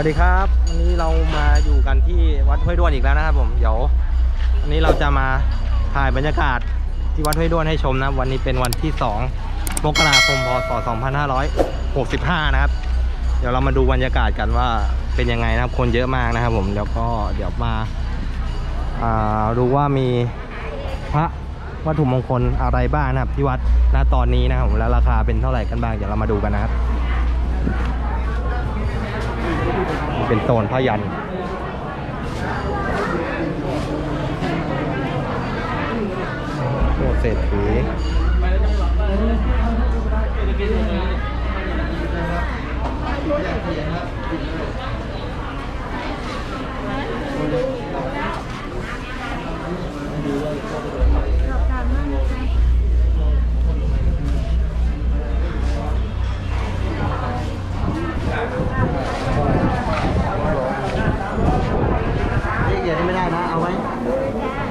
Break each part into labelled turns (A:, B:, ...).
A: วัสดีครับ วันนี้เรามาอยู่กันที่วัดห้วยด้วนอีกแล้วนะครับผมเดี๋ยววันนี้เราจะมาถ่ายบรรยากาศที่วัดห้วยด้วนให้ชมนะวันนี้เป็นวันที่ 2 มกราคมพศ 2565 นะครับ เดี๋ยวเรามาดูบรรยากาศกันว่าเป็นยังไงนะครับ คนเยอะมากนะครับผมแล้วก็เดี๋ยวมาาดูว่ามีพระวัตถุมงคลอะไรบ้างนะครับที่วัดณตอนนี้นะครับผมแล้วราคาเป็นเท่าไหร่กันบ้างเดี๋ยวเรามาดูกันนะครับ เป็นโซนพยันโอ้เศรษฐี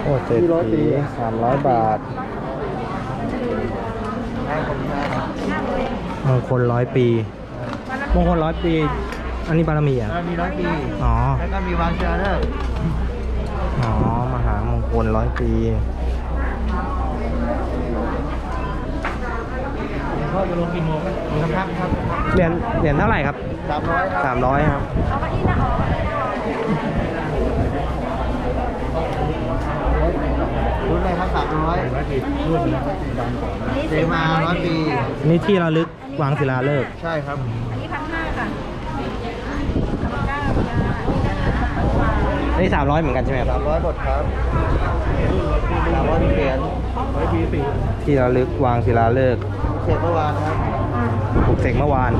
A: อ้เศรษฐีสามร้อยบาทมงคลร้อยปีมงคลร้อยปี อันนี้บารมีอะ
B: มีร้อยปี
A: อ๋อ
B: แล้วก็มีวางเจอเนอร์
A: อ๋อ มหามงคลร้อยปี
B: พ่อจะลงกี่โมงครับครับครับ
A: เหรียญเหรียญเท่าไหร่ครับ
B: สามร้อยครับ
A: สามร้อยครับ
B: รุ่นอะไรครับสามร้อยร้อยปีรุ่นเดมาร้อยปี
A: นี่ที่ระลึกวางศิลาฤกษ์
B: ใช่ครับ
C: อันนี้พันห้าค่ะเก้าจ้า
A: อันนี้สามร้อยเหมือนกันใช่ไหมค
B: สา
A: รับ
B: มร้อยบทครับสามร้อยเหรียญร้อยปีปี
A: ที่ระลึกวางศิลาฤกษ์
B: เสร็จเมื่อวานครับ
A: ปลุกเสกเมื่อวาน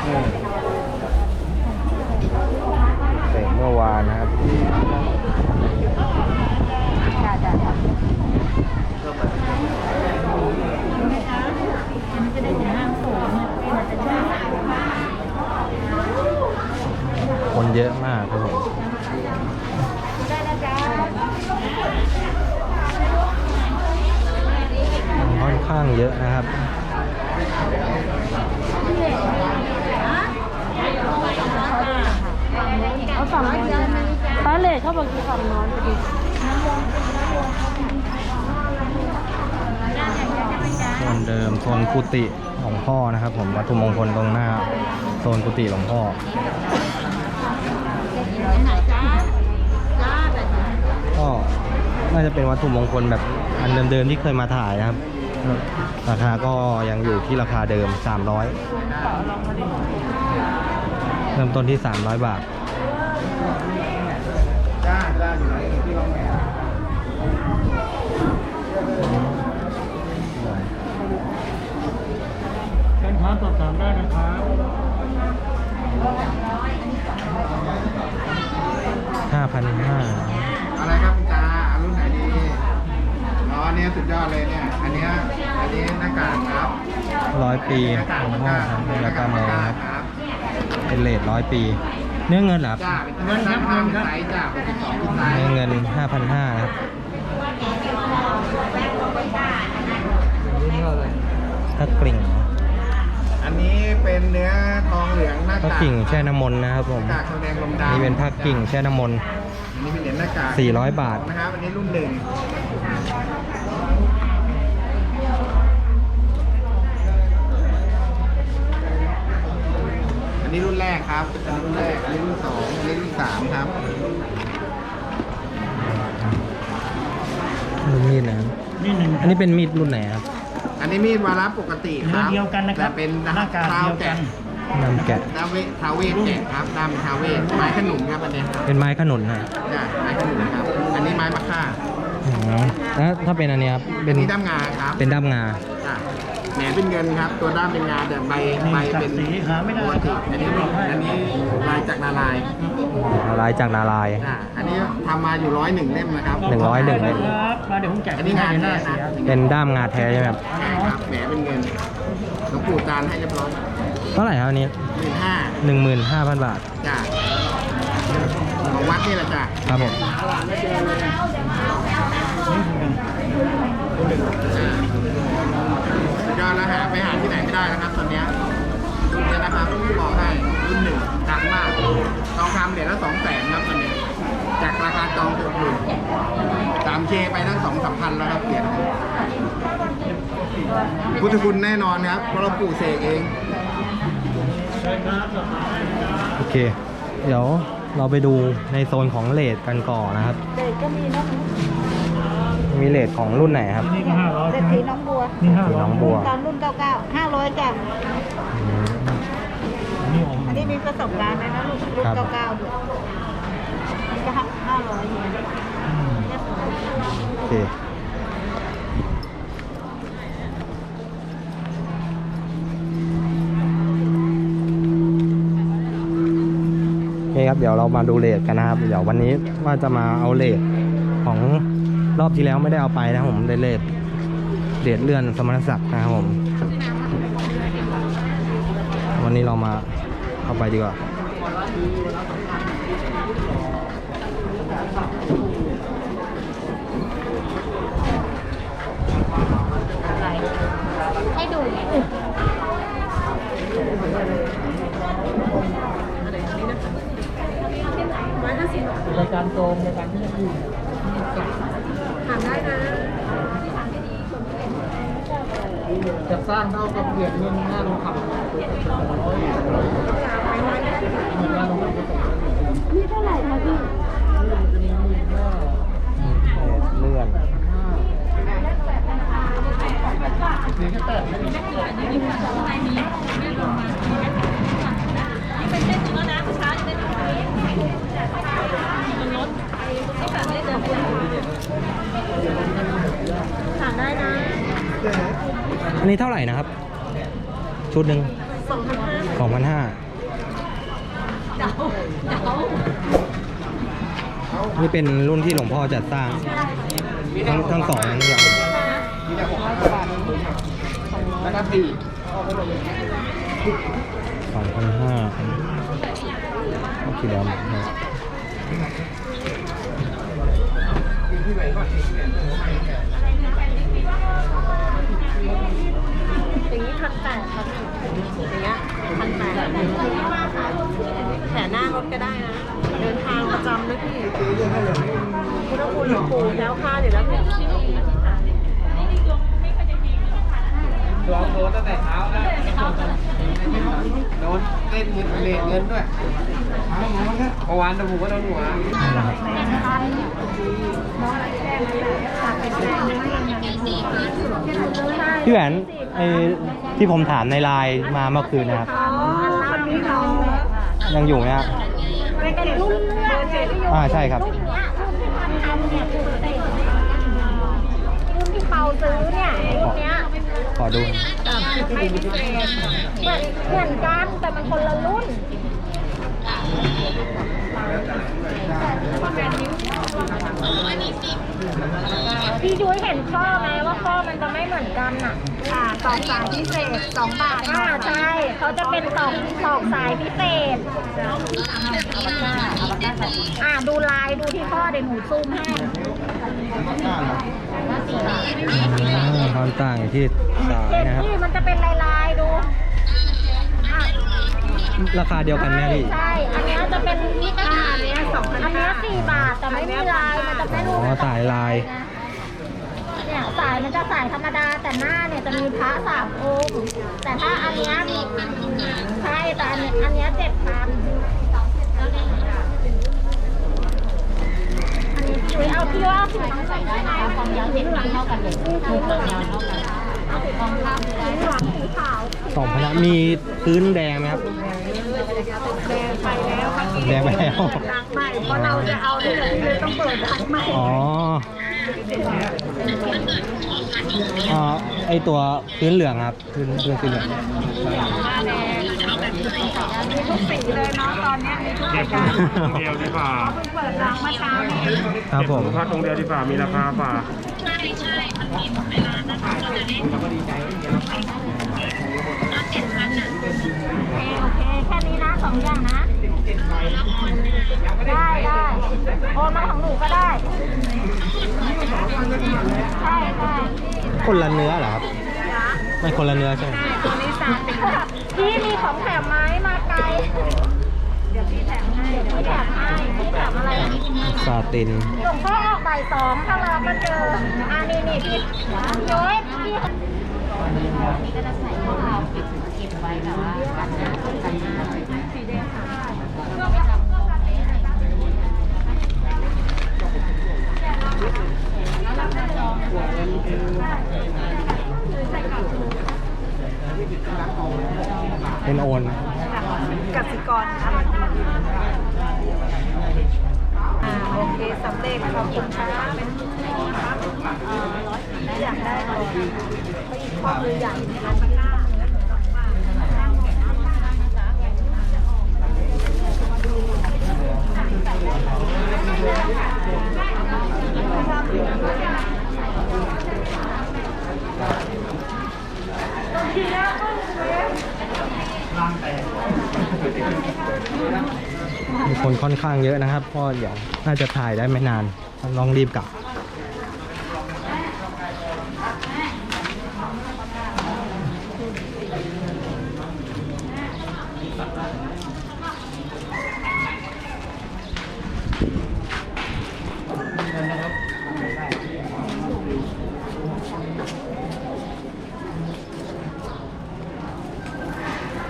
B: ใค ร้
A: อย
C: พอดี
A: โซนเดิมโซนกุฏิหลวงพ่อนะครับผมวัตถุมงคลตรงหน้าโซนกุฏิหลวงพ่อก็น่าจะเป็นวัตถุมงคลแบบอันเดิมๆที่เคยมาถ่ายนะครับ ราคาก็ยังอยู่ที่ราคาเดิม 300 เริ่มต้นที่ 300 บาท
B: เป็นค้าสอบถามได้นะครับ
A: 5,500
B: อะไรครับคุณตาเอารุ่นไหนดีอ๋ออันเนี้ยสุดยอดเลยเนี่ย อันเนี้ยอันนี้หน้ากากครับ
A: ร้อยปี
B: หน้ากาก
A: หลวง
B: ห
A: พ่อ
B: น้า
A: ครับเป็นรา
B: กา
A: คาโมาครับ
B: ครับ
A: เป็นเลทร้อยปี เนื้อเงินเหรอครับ
B: จ้าเป็นเงินครับเงินครับไซส์จ้าเป็นสองไซส์
A: เนื้อเงิน5,500ครับถ้ากลิ่ง
B: อันนี้เป็นเนื้อทองเหลืองหน้า
A: ผ้ากา
B: ก
A: กิ่งแช่น้ำมนต์นะครับผม
B: หน้ากากทองแดงลมดำ
A: นี่เป็นผ้ากิ่งแช่น้ำมนต์
B: อันนี้เป็นเหรียญหน้ากาก
A: 400บาท
B: นะครับอันนี้รุ่นหนึ่ง นนี้รุ่นแรกครับอันนี้รุ่นแรก อันนี้รุ่นสองอันนี้รุ่นสามครับ
A: รุ่นมีดนะครับ
D: นี่หนึ่ง
A: อันนี้เป็นมีดรุ่นไหนครับ
B: อันนี้มีดวาระปกติครับ
D: เนื้อเดียวกันนะครับ
B: แต่เป็น
D: หน้ากาก
B: ท้
D: เดียวกัน
A: นำแกะ
B: ดาวเวททาเวทแกะครับดำทาเวทไม้ขนุนครับอันเนี้ย
A: เป็นไม้ขนุนนะ
B: จ้ะไม้ขนุนครับ อันนี้ไม้มะค่า
A: อ๋อแล้วถ้าเป็นอันเนี้ยครับ เป็น
B: นี่ด้ามงาครับ
A: เป็นด้ามงา
B: จ้ะ แหนเป็นเงินครับ ตัวด้ามเป็นงาแต่ใบ
D: นี่
B: ใบ
D: จับ
B: เป็น
D: สีหาไม่ได้
B: ปกติอันนี้อันนี้ลายจากนาลายณ์
A: ลายจากนารายณ์
B: จ้ะอันนี้ทำมาอยู่ร้อยหนึ่งเล่มนะครับ
A: หนึ่งร้อยหนึ่งเล่ม
D: ครับมาเดี๋ยวผมแจก
B: อันนี้งาน
D: หน้า
B: แท้
D: เสีย
B: นะ
A: เป็นด้ามงาแท้ใช่ไหมครับ
B: ใช่ครับแหนเป็นเงินหลวงปู่จานให้เรียบร้อย
A: เท่าไหร่ครับอันนี้
B: หมื่นห้า
A: หนึ่งหมื่นห้าพันบาท
B: จ้ะของวัดนี่แหละจ้ะ
A: ครับผม
D: นี่เหมือนกัน
B: ได้นะครับตอนเนี้ยรุ่นเนี้ยนะครับบอกให้รุ่นหนึ่งดังมากทองคำเหรียญละสองแสนครับตอนนี้จากราคาจองหกหมื่นสามเคไปตั้งสองสามพันแล้วครับเหรียญพุทธคุณแน่นอนครับเพราะเราปลูกเสกเอง
A: โอเค เดี๋ยวเราไปดูในโซนของเลทกันก่อนนะครับ
C: เด็กก็มีน้อง
A: มีเลทของรุ่นไหนครับ
C: เด็กสีน้องบัว
A: สีน้องบัว
C: ตอนรุ่นเก้าเก้าห้าร้อยจ้ะ
A: อืม
C: อันนี้มีประสบการณ์นะนะลูกรุ่น
A: ครับ
C: เก้าเก้าด้วยนี่ก็ห้าร้อยเนี่ย
A: โอเคโอเคครับเดี๋ยวเรามาดูเลทกันนะครับ เดี๋ยววันนี้ว่าจะมาเอาเลทของ รอบที่แล้วไม่ได้เอาไปนะครับผมได้เลทเลทเลื่อนสมณศักดิ์นะครับผม วันนี้เรามาเอาไปดีกว่า
C: ให้ดูไง
B: รายการโจมรายการที่ จะอยู่
C: ถามได้นะ
B: จะสร้างเท่ากับเหรียญเงินหน้าทองคำเหมือนหน้าทองคำก็ตก
C: นี่เท่าไหร่คะพี่
A: เลื่อน
B: สีแค่แปดไม่ได้
C: ถามได้นะ
A: อันนี้เท่าไหร่นะครับ ชุดหนึ่ง
C: สองพันห้า
A: สองพันห้า
C: เจ้าเจ้า
A: นี่เป็นรุ่นที่หลวงพ่อจัดสร้าง ทั้งทั้งสองอย่าง
B: มีแต่หกร้อยกว่าบาทแล้วก็สี่
A: สองพันห้าโอเคแล้วนะ
C: อย่างนี้พันแปดครับอย่างเงี้ยพันแปดแถหน้ารถก็ได้นะ เดินทางประจำนะพี่พุทธคุณหลวงปู่แล้วค่าเดี๋ยวแล้วพี่
B: ลองโดนตั้งแต่เช้าแล้วโดนเล่นเงินเลทเงินด้วยเมื่อวานตะบูก็โดนหัว
A: พี่แหวนไอที่ผมถามในไลน์มาเมื่อคืนนะครับ
C: อ๋ออันนี้เขา
A: ยังอยู่ไหมฮะ
C: เป็นรุ่นเลือดไงพี่โย
A: อ่าใช่ครับ
C: รุ่นเนี้ยรุ่นที่มันทำเนี่ยคือเตะรุ่นที่เปาซื้อเนี่ยรุ่นเนี้ย
A: ขอดู
C: ไม่พิเศษเหมือนเหมือนกันแต่มันคนละรุ่นพี่ยุ้ยเห็นข้อไหมว่าข้อมันจะไม่เหมือนกันอะ อ่าสองสายพิเศษสองบาทอ่าใช่เขาจะเป็นสองสองสายพิเศษ อ่าดูลายดูที่ข้อเดี๋ยวหนูซูมให้
A: อ่าความต่างอยู่ที่สาย
C: เห็น
A: นะครับ
C: ที่มันจะเป็นลายลายๆดูอะ
A: ราคาเดียวกันไหมพี่
C: ใช่ อันเนี้ยจะเป็นอ่าอันเนี้ยสองอันเนี้ยสี่บาทแต่ไม่มีลายมันจะไม่รู้
A: อ๋อสายลาย
C: เนี่ยสายมันจะสายธรรมดาแต่หน้าเนี่ยจะมีพระสามองค์แต่ถ้าอันเนี้ยมีใช่แต่อันเนี้ยอันเนี้ยเจ็ดพันอันนี้พี่ยุ้ย เอาพี่ว่าเอาสีน้องใส่ได้ไหมความยาวสีเหลืองเท่ากันเลยสีเหลืองเท่ากันเอาสีทองคำสีเหลืองสีขาว
A: สองพันมีพื้นแดงไหมครับ
C: แดงไปแล้วค่ะ
A: แดงไปแล้ว
C: ล้างใหม่เพราะเราจะเอาเนี่ยพี่เลยต้องเปิดล้างใหม่
A: อ๋ออ๋อไอตัวพื้นเหลืองครับพื้นพื้นสีเหลือง
C: มี ทุกสีเลยเนาะตอนเนี้ยมีทุกรายการ
D: องค์เดียวดีกว่า
C: เพิ่งเปิดล้างเมื่อเช้านี้
A: ครับผม
D: พัดองค์เดียวดีกว่ามีราคาฝ่า
C: โอเคโอเคแค่นี้นะสองอย่างนะได้ได้โอนมาของหนูก็ได้ ใช่ใช่
A: คนละเนื้อเหรอครับ
C: นะ
A: ไม่คนละเนื้อใช่ไหม
C: ตัวนี้สามสิบ พี่มีของแถมไหมมาไกล เดี๋ยวพี่แถมให้เดี๋ยวพี่แถมให้พี่แถมอะไร
A: ซาติน
C: หลวงพ่อออกบ่ายสองถ้าเราก็เจออ่านี่นี่พี่โย้ยพี่
A: เป็นโอน
C: กสิกรค่ะอ่าโอเคสำเร็จขอบคุณค่ะอยากได้ก่อนเขาอีกข้อมือใหญ่นะคะตะกร้า
A: มีคนค่อนข้าง เยอะนะครับเพราะเดี๋ยวน่าจะถ่ายได้ไม่นานต้องลองรีบกลับ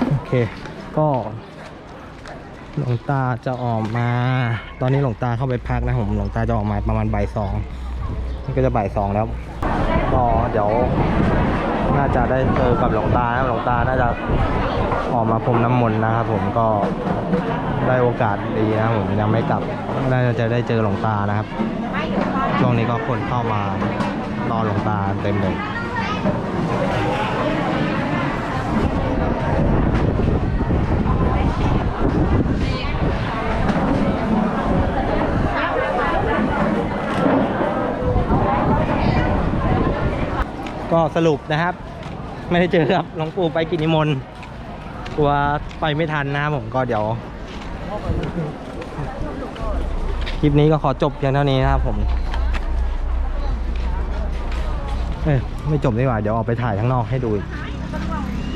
A: โอเค ก็ หลวงตาจะออกมา ตอนนี้หลวงตาเข้าไปพักนะผมหลวงตาจะออกมาประมาณบ่ายสองนี่ก็จะบ่ายสองแล้วก็เดี๋ยวน่าจะได้เจอกับหลวงตาหลวงตาน่าจะออกมาพรมน้ำมนต์นะครับผมก็ได้โอกาสดีนะผมยังไม่กลับน่าจะได้เจอหลวงตานะครับ ช่วงนี้ก็คนเข้ามารอหลวงตาเต็มเลย ก็สรุปนะครับ ไม่ได้เจอครับหลวงปู่ไปกินนิมนต์กลัวไปไม่ทันนะครับผมก็เดี๋ยว คลิปนี้ก็ขอจบเพียงเท่านี้นะครับผมเอ้ยไม่จบดีกว่าเดี๋ยวออกไปถ่ายข้างนอกให้ดู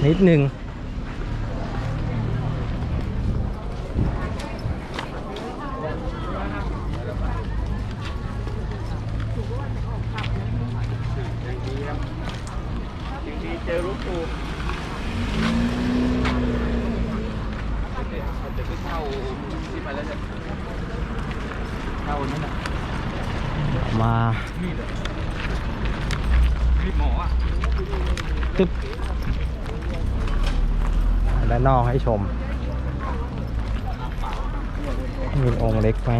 A: นิดนึง
D: เจอรูปปู
A: มา
D: มี หมออะ
A: ตึ๊บด้านนอกให้ชม มีองค์เล็กไหม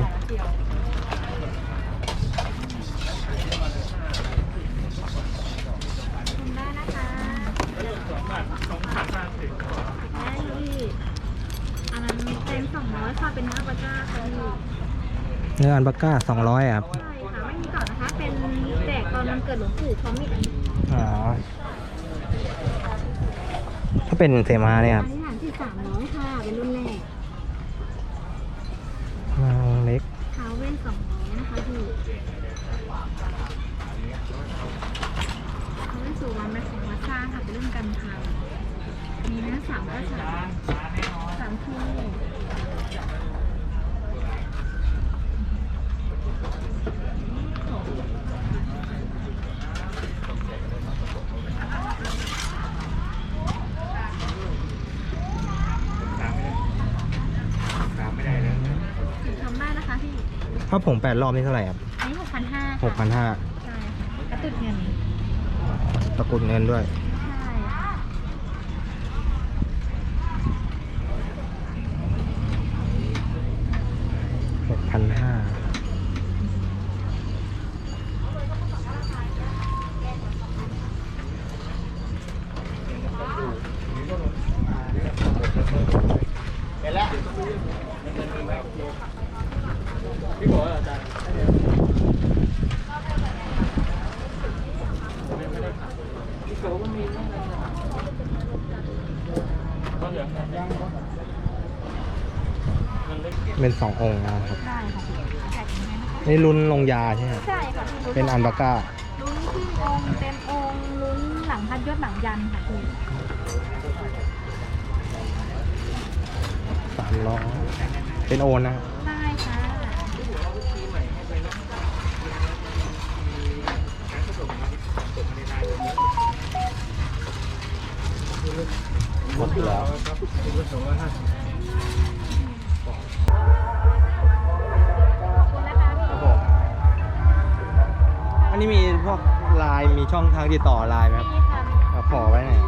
C: อันนั้นเป็นสองร้อยค่ะเป็นหน้าปลาจ้าค่ะพี่
A: เนื้ออันปาก้าสองร้อยครับ
C: ใช่ค่ะไม่มีก่อนนะคะ เป็นแจกตอนวันเกิดหลวงปู่พร้อมอีกอัน
A: อ๋อ ถ้า เป็นเสมาเนี่ยครับ
C: นี้ฐานที่สามร้อยค่ะ เป็นรุ่นแรก
A: องค์เล็ก
C: ท้าวเวสสองร้อยนะคะพี่ท้าวเวสสุวรรณเป็นของวัดสร้างค่ะ เป็นรุ่นกันพังมีเนื้อสามก็สามสามคู่
D: ตามไม่ได้เลย
C: ทำได้นะคะพี่
A: ถ้าผงแปดรอบนี่เท่าไหร่ครับ
C: อันนี้หกพันห้า
A: หกพันห้า
C: ใช่ค่ะกระตุดเงิน
A: ตะกรุดเงินด้วย
C: ใช่ค่ะ
A: หกพันห้าเป็นสององค์นะครับ
C: ได้ค่ะพี่แจกยังไงนะคะ
A: นี่รุ่นลงยาใช่ไหมครับ
C: ใช่ค่ะพี่
A: เป็นอันปาก้า
C: รุ่นครึ่งองค์เต็มองค์ลุ้นหลังพัดยศหลังยันค่ะพี่
A: สามร้อยเป็นโอนนะครับ แล้ว
C: ขอบคุณนะคะพี่
A: ครับผมอันนี้มีพวกไลน์มีช่องทางติดต่อไลน์ไหมครับเอาขอไว้หน่อย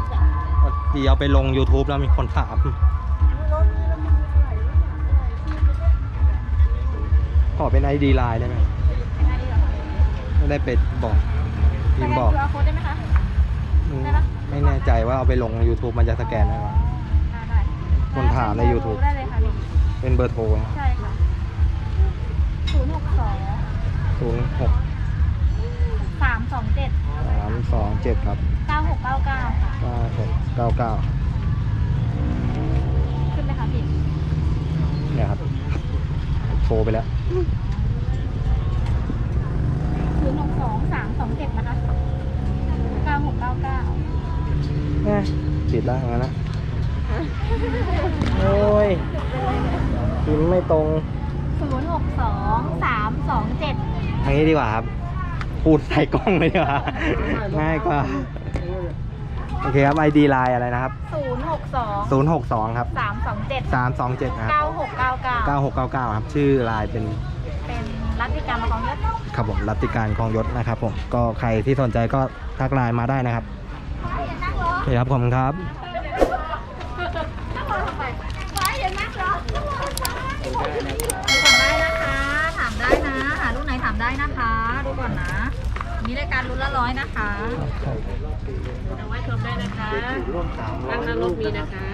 A: ดีเอาไปลง YouTube แล้วมีคนถาม ขอเป็น ID ไลน์ได้ไหม
C: ไดีเหรอคะ
A: ไม่ได้ไปบอกพิมพ์บอก
C: สแกน QR code ได้ไหมคะ ได้ปะ
A: ไม่แน่ใจว่าเอาไปลง YouTube มันจะสแกนได้ไหม
C: ได้ได้
A: คนถามใน YouTube
C: ได้เลยค่ะพี่
A: เป็นเบอร์โทร
C: ใช่ค่ะศูนย์หกสอง
A: ศูนย์หก
C: สามสองเจ็ด
A: สามสองเจ็ดครับ
C: เก้าหกเก้าเก้าค่ะ
A: เก้าหกเก้าเก้า
C: ขึ้นไหมคะพี่
A: เนี่ยครับ โทรไปแล้ว
C: ศูนย์หกสองสามสองเจ็ดนะคะเก้าหกเก้าเก้า
A: เอ๊ะติดแล้วงั้นนะ โอ้ยพิมพ์ไม่ตรง
C: ศูนย์หกสองสามสองเจ็ด
A: ทางนี้ดีกว่าครับ พูดใส่กล้องเลยดีกว่า ง่ายกว่า โอเคครับ ID ไลน์อะไรนะครับ
C: ศูนย์หกสอง
A: 062 ครับ
C: สามสองเจ็ด
A: 327 นะครับ
C: เก้าหกเก้าเก้า
A: 9699 ครับ ชื่อไลน์เป็น
C: เป็นรัติการมาของยศ
A: ครับผมรัตติการคลองยศนะครับผม ก็ใครที่สนใจก็ทักไลน์มาได้นะครับโอ เคครับขอบคุณครับ
C: ดูก่อนได้นะคะ ถามได้นะ หาลูกไหนถามได้นะคะ ดูก่อนนะ มีรายการลุ้นละร้อยนะคะเอาไว้ชมได้นะคะตั้งนรกมีนะคะ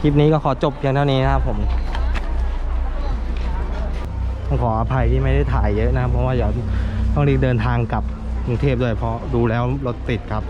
A: คลิปนี้ก็ขอจบเพียงเท่านี้นะครับผมต้องขออภัยที่ไม่ได้ถ่ายเยอะนะครับเพราะว่าเดี๋ยวต้องรีบเดินทางกลับกรุงเทพด้วยเพราะดูแล้วรถติดครับ